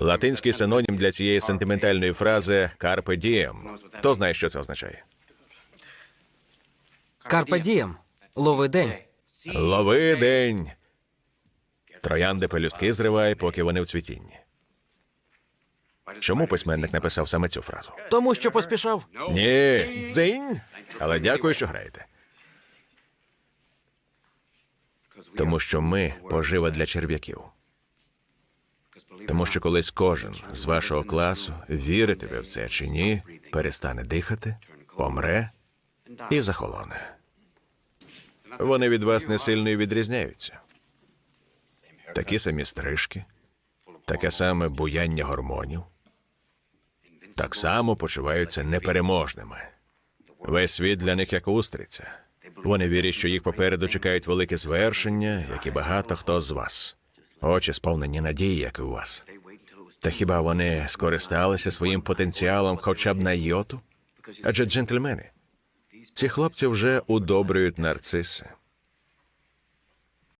Латинський синонім для цієї сентиментальної фрази «carpe diem». Хто знає, що це означає? Карпе дієм. Лови день. Лови день. Троянди пелюстки зривай, поки вони в цвітінні. Чому письменник написав саме цю фразу? Тому що поспішав. Ні, дзинь. Але дякую, що граєте. Тому що ми пожива для черв'яків. Тому що колись кожен з вашого класу, вірите ви в це чи ні, перестане дихати, помре і захолоне. Вони від вас не сильно і відрізняються. Такі самі стрижки, таке саме буяння гормонів, так само почуваються непереможними. Весь світ для них як устриця. Вони вірять, що їх попереду чекають велике звершення, як і багато хто з вас. Очі сповнені надії, як і у вас. Та хіба вони скористалися своїм потенціалом хоча б на йоту? Адже джентльмени, ці хлопці вже удобрюють нарциси.